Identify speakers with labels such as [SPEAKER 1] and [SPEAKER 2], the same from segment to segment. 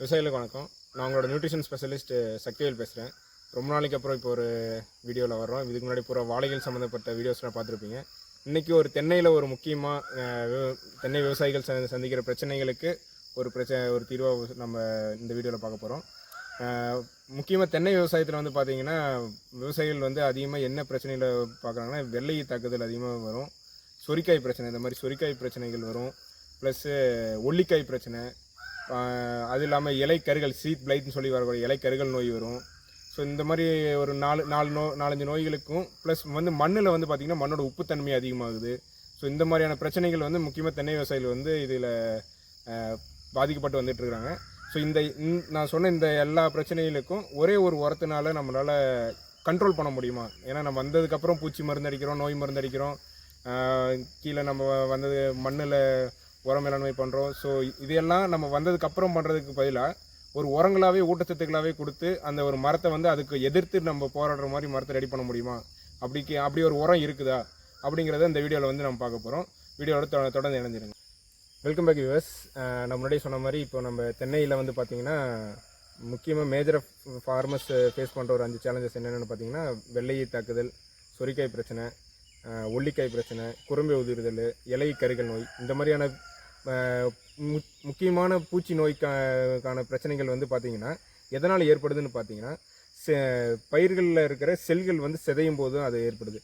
[SPEAKER 1] விவசாயிகளுக்கு வணக்கம். நான் உங்களோட நியூட்ரிஷன் ஸ்பெஷலிஸ்ட் சக்திவேல் பேசுகிறேன் ரொம்ப நாளைக்கு அப்புறம் இப்போ ஒரு வீடியோவில் வரோம் இதுக்கு முன்னாடி பூரா வாழைகள் சம்மந்தப்பட்ட வீடியோஸ்லாம் பார்த்துருப்பீங்க. இன்றைக்கி ஒரு தென்னையில் ஒரு முக்கியமாக தென்னை விவசாயிகள் ச சந்திக்கிற பிரச்சனைகளுக்கு ஒரு பிரச்சனை ஒரு தீர்வாக நம்ம இந்த வீடியோவில் பார்க்க போகிறோம் முக்கியமாக தென்னை விவசாயத்தில் வந்து பார்த்திங்கன்னா விவசாயிகள் வந்து அதிகமாக என்ன பிரச்சனையில் பார்க்குறாங்கன்னா வெள்ளை தாக்குதல் அதிகமாக வரும். சொரிக்காய் பிரச்சனை இந்த மாதிரி சொரிக்காய் பிரச்சனைகள் வரும். ப்ளஸ்ஸு ஒல்லிக்காய் பிரச்சனை அது இல்லாமல் இலைக்கருகள் சீத் பிளைட்னு சொல்லி வரக்கூடிய இலைக்கருகள் நோய் வரும். ஸோ இந்த மாதிரி ஒரு நாலு நாலு நோ நாலஞ்சு நோய்களுக்கும் ப்ளஸ் வந்து மண்ணில் வந்து பார்த்திங்கன்னா மண்ணோட உப்புத்தன்மை அதிகமாகுது. ஸோ இந்த மாதிரியான பிரச்சனைகள் வந்து முக்கியமாக தென்னை விவசாயிகள் வந்து இதில் பாதிக்கப்பட்டு வந்துட்டுருக்குறாங்க ஸோ இந்த நான் சொன்ன இந்த எல்லா பிரச்சனைகளுக்கும் ஒரே ஒரு உரத்தினால நம்மளால் கண்ட்ரோல் பண்ண முடியுமா? ஏன்னா நம்ம வந்ததுக்கப்புறம் பூச்சி மருந்து அடிக்கிறோம் நோய் மருந்து அடிக்கிறோம். கீழே நம்ம வந்தது மண்ணில் உரம் மேலாண்மை பண்ணுறோம் ஸோ இதையெல்லாம் நம்ம வந்ததுக்கப்புறம் பண்ணுறதுக்கு பதிலாக ஒரு உரங்களாகவே ஊட்டச்சத்துக்களாகவே கொடுத்து அந்த ஒரு மரத்தை வந்து அதுக்கு எதிர்த்து நம்ம போராடுற மாதிரி மரத்தை ரெடி பண்ண முடியுமா? அப்படிக்கு அப்படி ஒரு உரம் இருக்குதா? அப்படிங்கிறத இந்த வீடியோவில் வந்து நம்ம பார்க்க போகிறோம் வீடியோவோட தொ- தொடர்ந்து இணைஞ்சிருங்க வெல்கம் பேக் யூஎஸ் நம்ம முன்னாடி சொன்ன மாதிரி இப்போ நம்ம தென்னையில் வந்து பார்த்திங்கன்னா முக்கியமாக மேஜர் ஃபார்மர்ஸ் ஃபேஸ் பண்ணுற ஒரு அஞ்சு சேலஞ்சஸ் என்னென்னு பார்த்தீங்கன்னா வெள்ளையை தாக்குதல் சொரிக்காய் பிரச்சனை ஒல்லிக்காய் பிரச்சனை குறும்பை உதிர்தல் இலை கருகல் நோய் இந்த மாதிரியான முக்கியமான பூச்சி நோய்க்கான பிரச்சனைகள் வந்து பார்த்திங்கன்னா எதனால் ஏற்படுதுன்னு பார்த்தீங்கன்னா பயிர்களில் இருக்கிற செல்கள் வந்து சிதையும் போதும் அது ஏற்படுது.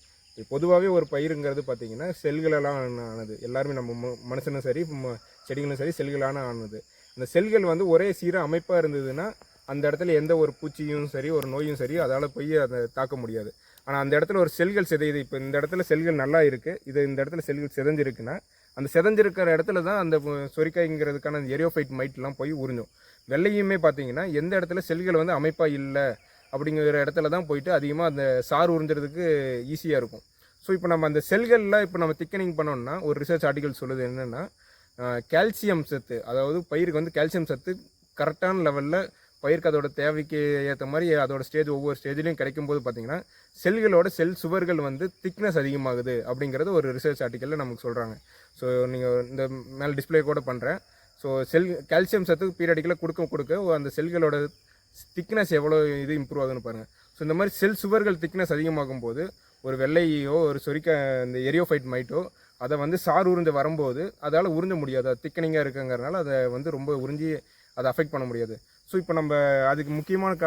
[SPEAKER 1] பொதுவாகவே ஒரு பயிருங்கிறது பார்த்தீங்கன்னா செல்களெல்லாம் ஆனது. எல்லாருமே நம்ம ம- மனுஷனும் சரி ம- செடிகளும் சரி செல்களான ஆனது. அந்த செல்கள் வந்து ஒரே சீராக அமைப்பாக இருந்ததுன்னா அந்த இடத்துல எந்த ஒரு பூச்சியும் சரி ஒரு நோயும் சரி அதால் போய் அதை தாக்க முடியாது. ஆனால் அந்த இடத்துல ஒரு செல்கள் சிதையுது. இப்போ இந்த இடத்துல செல்கள் நல்லா இருக்குது இது இந்த இடத்துல செல்கள் சிதைஞ்சிருக்குன்னா அந்த செதஞ்சிருக்கிற இடத்துல தான் அந்த சொரிக்காய்ங்கிறதுக்கான அந்த எரியோஃபைட் மைட்லாம் போய் உறிஞ்சும். வெள்ளையுமே பார்த்தீங்கன்னா எந்த இடத்துல செல்கள் வந்து அமைப்பாக இல்லை அப்படிங்கிற இடத்துல தான் போயிட்டு அதிகமாக அந்த சார் உறிஞ்சுறதுக்கு ஈஸியாக இருக்கும். ஸோ இப்போ நம்ம அந்த செல்களில் இப்போ நம்ம திக்கனிங் பண்ணோம்னா ஒரு ரிசர்ச் ஆர்டிகல் சொல்லுது என்னென்னா கால்சியம் சத்து அதாவது பயிருக்கு வந்து கால்சியம் சத்து கரெக்டான லெவலில் பயிருக்கு அதோட தேவைக்கு ஏற்ற மாதிரி அதோட ஸ்டேஜ் ஒவ்வொரு ஸ்டேஜ்லையும் கிடைக்கும் போது பார்த்தீங்கன்னா செல்களோட செல் சுவர்கள் வந்து திக்னஸ் அதிகமாகுது அப்படிங்கிறது ஒரு ரிசர்ச் ஆர்டிக்கலில் நமக்கு சொல்கிறாங்க ஸோ நீங்கள் இந்த மேலே டிஸ்பிளே கூட பண்ணுறேன் ஸோ செல் கால்சியம் சத்து பீரியடிக்கலாக கொடுக்க கொடுக்க அந்த செல்களோட திக்னஸ் எவ்வளோ இது இம்ப்ரூவ் ஆகுதுன்னு பாருங்கள் ஸோ இந்த மாதிரி செல் சுவர்கள் திக்னஸ் அதிகமாகும் போது ஒரு வெள்ளையோ ஒரு சொரிக்க இந்த எரியோஃபைட் மைட்டோ அதை வந்து சார் உறிஞ்சு வரும்போது அதால் உறிஞ்ச முடியாது. அது திக்கனிங்காக இருக்குங்கிறனால அதை வந்து ரொம்ப உறிஞ்சி அதை அஃபெக்ட் பண்ண முடியாது. ஸோ இப்போ நம்ம அதுக்கு முக்கியமான க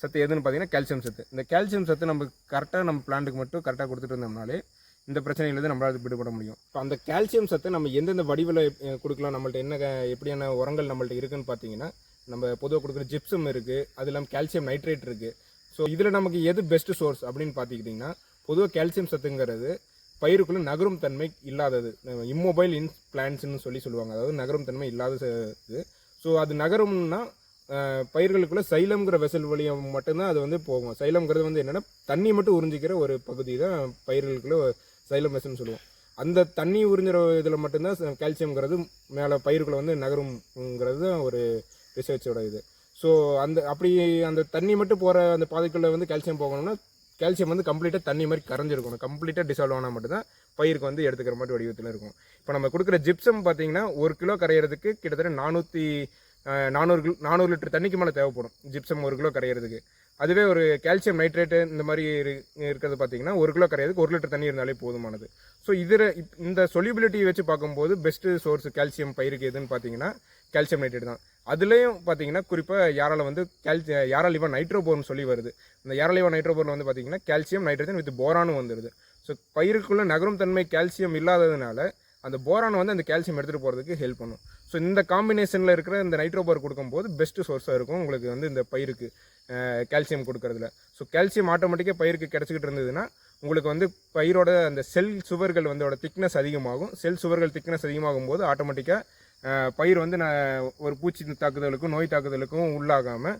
[SPEAKER 1] சத்து எதுன்னு பார்த்தீங்கன்னா கால்சியம் சத்து. இந்த கால்சியம் சத்து நம்ம கரெக்டாக நம்ம பிளான்ட்டுக்கு மட்டும் கரெக்டாக கொடுத்துட்டு இருந்தோம்னாலே இந்த பிரச்சனையிலேருந்து நம்மளால் விடுபட முடியும். இப்போ அந்த கால்சியம் சத்தை நம்ம எந்தெந்த வடிவில் கொடுக்கலாம் நம்மள்ட்ட என்ன எப்படியான உரங்கள் நம்மள்ட்ட இருக்குன்னு பார்த்தீங்கன்னா நம்ம பொதுவாக கொடுக்குற ஜிப்சம் இருக்குது அது இல்லாமல் கால்சியம் நைட்ரேட் இருக்குது ஸோ இதில் நமக்கு எது பெஸ்ட் சோர்ஸ் அப்படின்னு பார்த்துக்கிட்டிங்கன்னா பொதுவாக கால்சியம் சத்துங்கிறது பயிருக்குள்ள நகரும் தன்மை இல்லாதது. இம்மொபைல் இன் பிளான்ஸ்னு சொல்லி சொல்லுவாங்க. அதாவது நகரும் தன்மை இல்லாத இது. ஸோ அது நகரும்னா பயிர்களுக்குள்ளே சைலம்ங்கிற வெசல் வழியாக மட்டும்தான் அது வந்து போகும். சைலம்ங்கிறது வந்து என்னென்னா தண்ணி மட்டும் உறிஞ்சிக்கிற ஒரு பகுதி தான் பயிர்களுக்குள்ளே சைலம் வெசல்னு சொல்லுவோம். அந்த தண்ணி உறிஞ்சிற இதில் மட்டும்தான் கால்சியம்ங்கிறது மேலே பயிருக்குள்ளே வந்து நகரும்ங்கிறது தான் ஒரு ரிசர்ச்சோட இது. ஸோ அந்த அப்படி அந்த தண்ணி மட்டும் போகிற அந்த பாதைக்குள்ளே வந்து கால்சியம் போகணும்னா கால்சியம் வந்து கம்ப்ளீட்டாக தண்ணி மாதிரி கரைஞ்சிருக்கணும். கம்ப்ளீட்டாக டிசால்வ் ஆனால் மட்டும்தான் பயிருக்கு வந்து எடுத்துக்கிற மாதிரி வடிவத்தில் இருக்கும். இப்போ நம்ம கொடுக்குற ஜிப்சம் பார்த்தீங்கன்னா ஒரு கிலோ கரையிறதுக்கு கிட்டத்தட்ட நானூற்றி நானூறு கிலோ நானூறு லிட்டர் தண்ணிக்கு மேலே தேவைப்படும். ஜிப்சம் ஒரு கிலோ கரையிறதுக்கு. அதுவே ஒரு கால்சியம் நைட்ரேட்டு இந்த மாதிரி இரு- இருக்கிறது பார்த்தீங்கன்னா ஒரு கிலோ கரையிறதுக்கு ஒரு லிட்டர் தண்ணி இருந்தாலே போதுமானது. ஸோ இதில் இந்த சொலிபிலிட்டி வச்சு பார்க்கும்போது பெஸ்ட்டு சோர்ஸ் கால்சியம் பயிருக்கு எதுன்னு பார்த்தீங்கன்னா கால்சியம் நைட்ரேட் தான். அதுலேயும் பார்த்தீங்கன்னா குறிப்பாக யாரால் வந்து கால்சி யாராலிவா நைட்ரோபோர்னு சொல்லி வருது. இந்த யாராலிவா நைட்ரோபோரில் வந்து பார்த்தீங்கன்னா கால்சியம் நைட்ரஜன் வித் போரானும் வந்துடுது ஸோ பயிருக்குள்ளே நகரும் தன்மை கால்சியம் இல்லாததுனால அந்த போரானை வந்து அந்த கால்சியம் எடுத்துகிட்டு போகிறதுக்கு ஹெல்ப் பண்ணும். ஸோ இந்த காம்பினேஷனில் இருக்கிற இந்த நைட்ரோபோர் கொடுக்கும்போது பெஸ்ட்டு சோர்ஸாக இருக்கும். உங்களுக்கு வந்து இந்த பயிருக்கு கால்சியம் கொடுக்கறதுல. ஸோ கால்சியம் ஆட்டோமேட்டிக்காக பயிருக்கு கிடச்சிக்கிட்டு இருந்ததுன்னா உங்களுக்கு வந்து பயிரோட அந்த செல் சுவர்கள் வந்து திக்னஸ் அதிகமாகும். செல் சுவர்கள் திக்னஸ் அதிகமாகும் போது ஆட்டோமேட்டிக்காக பயிர் வந்து நான் ஒரு பூச்சி தாக்குதலுக்கும் நோய் தாக்குதலுக்கும் உள்ளாகாமல்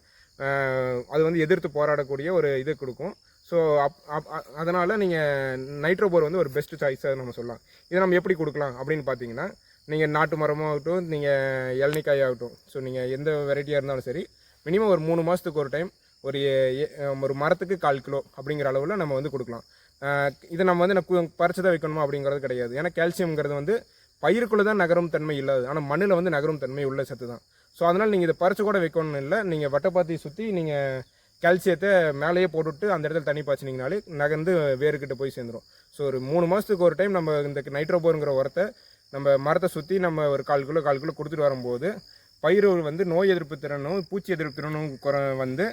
[SPEAKER 1] அது வந்து எதிர்த்து போராடக்கூடிய ஒரு இது கொடுக்கும். ஸோ அப் அப் அதனால் நீங்கள் நைட்ரோபோர் வந்து ஒரு பெஸ்ட் சாய்ஸாக நம்ம சொல்லலாம். இதை நம்ம எப்படி கொடுக்கலாம் அப்படின்னு பார்த்தீங்கன்னா நீங்கள் நாட்டு மரமாகட்டும் நீங்கள் இளநிக்காய் ஆகட்டும். ஸோ நீங்கள் எந்த வெரைட்டியாக இருந்தாலும் சரி மினிமம் ஒரு மூணு மாதத்துக்கு ஒரு டைம் ஒரு ஒரு மரத்துக்கு கால் கிலோ அப்படிங்கிற அளவில் நம்ம வந்து கொடுக்கலாம். இதை நம்ம வந்து நான் கு- பறிச்சு தான் வைக்கணுமா அப்படிங்கிறது கிடையாது. ஏன்னா கால்சியம்ங்கிறது வந்து பயிருக்குள்ளே தான் நகரும் தன்மை இல்லாது ஆனால் மண்ணில் வந்து நகரும் தன்மை உள்ள சத்து தான். ஸோ அதனால் நீங்கள் இதை பறிச்சு கூட வைக்கணும்னு இல்லை. நீங்கள் வட்டப்பாத்தி சுற்றி நீங்கள் கால்சியத்தை மேலேயே போட்டுவிட்டு அந்த இடத்துல தண்ணி பாய்ச்சினீங்கனாலே நகர்ந்து வேர்கிட்ட போய் சேர்ந்துடும் ஸோ ஒரு மூணு மாதத்துக்கு ஒரு டைம் நம்ம இந்த நைட்ரோபோருங்கிற உரத்தை நம்ம மரத்தை சுற்றி நம்ம ஒரு கால் கிலோ கால் கிலோ கொடுத்துட்டு வரும்போது பயிர் வந்து நோய் எதிர்ப்பு திறனும் பூச்சி எதிர்ப்பு திறனும் குறை வந்து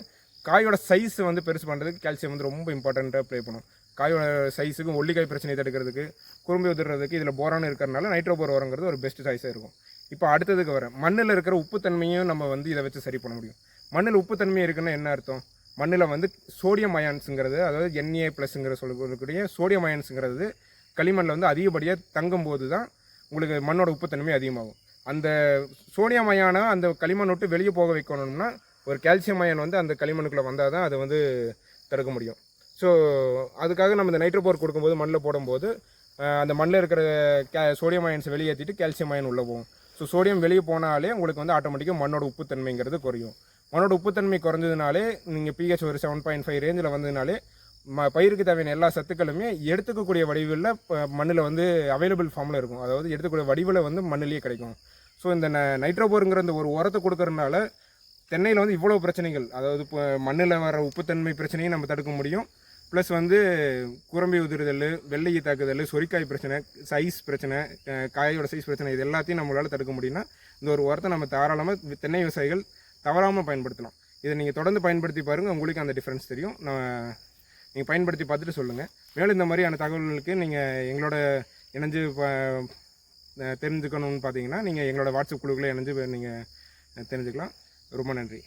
[SPEAKER 1] காயோட சைஸ் வந்து பெருசு பண்ணுறதுக்கு கால்சியம் வந்து ரொம்ப இம்பார்ட்டண்ட்டாக ப்ளே பண்ணும். காயோட சைஸுக்கும் ஒல்லிக்காய் பிரச்சனையை தடுக்கிறதுக்கு குறும்பி உதிர்றதுக்கு இதில் போரான் இருக்கிறனால நைட்ரோபோர் உரங்கிறது ஒரு பெஸ்ட் சாய்ஸாக இருக்கும். இப்போ அடுத்ததுக்கு வர மண்ணில் இருக்கிற உப்புத்தன்மையும் நம்ம வந்து இதை வச்சு சரி பண்ண முடியும். மண்ணில் உப்புத்தன்மை இருக்குன்னா என்ன அர்த்தம்? மண்ணில் வந்து சோடியம் அயான்ஸுங்கிறது அதாவது என்ஏ ப்ளஸ்ங்கிற சொல்லக்கூடிய சோடியம் அயான்ஸுங்கிறது களிமண்ணில் வந்து அதிகப்படியாக தங்கும்போது தான் உங்களுக்கு மண்ணோட உப்புத்தன்மை அதிகமாகும். அந்த சோடியம் அயானை அந்த களிமண் விட்டு வெளியே போக வைக்கணும்னா ஒரு கால்சியம் அயன் வந்து அந்த களிமண்ணுக்குள்ளே வந்தால் தான் அதை வந்து தடுக்க முடியும். ஸோ அதுக்காக நம்ம இந்த நைட்ரோபோர் கொடுக்கும்போது மண்ணில் போடும்போது அந்த மண்ணில் இருக்கிற கே சோடியம் அயன்ஸ் வெளியேற்றிட்டு கால்சியம் அயன் உள்ளே போகும். ஸோ சோடியம் வெளியே போனாலே உங்களுக்கு வந்து ஆட்டோமேட்டிக்காக மண்ணோட உப்புத்தன்மைங்கிறது குறையும். மண்ணோட உப்புத்தன்மை குறைஞ்சதுனாலே நீங்கள் பிஹெச் ஒரு செவன் பாயிண்ட் ஃபைவ் ரேஞ்சில் வந்ததுனாலே ம பயிருக்கு தேவையான எல்லா சத்துக்களுமே எடுத்துக்கக்கூடிய வடிவில் மண்ணில் வந்து அவைலபிள் ஃபார்மில் இருக்கும். அதாவது எடுத்துக்கூடிய வடிவில் வந்து மண்ணிலேயே கிடைக்கும். ஸோ இந்த ந- நைட்ரோபோருங்கிற இந்த ஒரு உரத்தை கொடுக்கறதுனால தென்னையில் வந்து இவ்வளோ பிரச்சனைகள். அதாவது இப்போ மண்ணில் வர உப்புத்தன்மை பிரச்சனையும் நம்ம தடுக்க முடியும். ப்ளஸ் வந்து குரம்பி உதிர்தல் வெள்ளையை தாக்குதல் சொரிக்காய் பிரச்சனை சைஸ் பிரச்சனை காயோட சைஸ் பிரச்சனை இது எல்லாத்தையும் நம்மளால் தடுக்க முடியும்னா இந்த ஒரு உரத்தை நம்ம தாராளமாக தென்னை விவசாயிகள் தவறாமல் பயன்படுத்தலாம். இதை நீங்கள் தொடர்ந்து பயன்படுத்தி பாருங்கள் உங்களுக்கு அந்த டிஃப்ரென்ஸ் தெரியும். நான் நீங்கள் பயன்படுத்தி பார்த்துட்டு சொல்லுங்கள் மேலும் இந்த மாதிரியான தகவல்களுக்கு நீங்கள் எங்களோட இணைஞ்சு ப- தெரிஞ்சுக்கணும்னு பார்த்தீங்கன்னா நீங்கள் எங்களோட வாட்ஸ்அப் குழுக்களை இணைஞ்சு நீங்கள் தெரிஞ்சுக்கலாம். ரொம்ப நன்றி.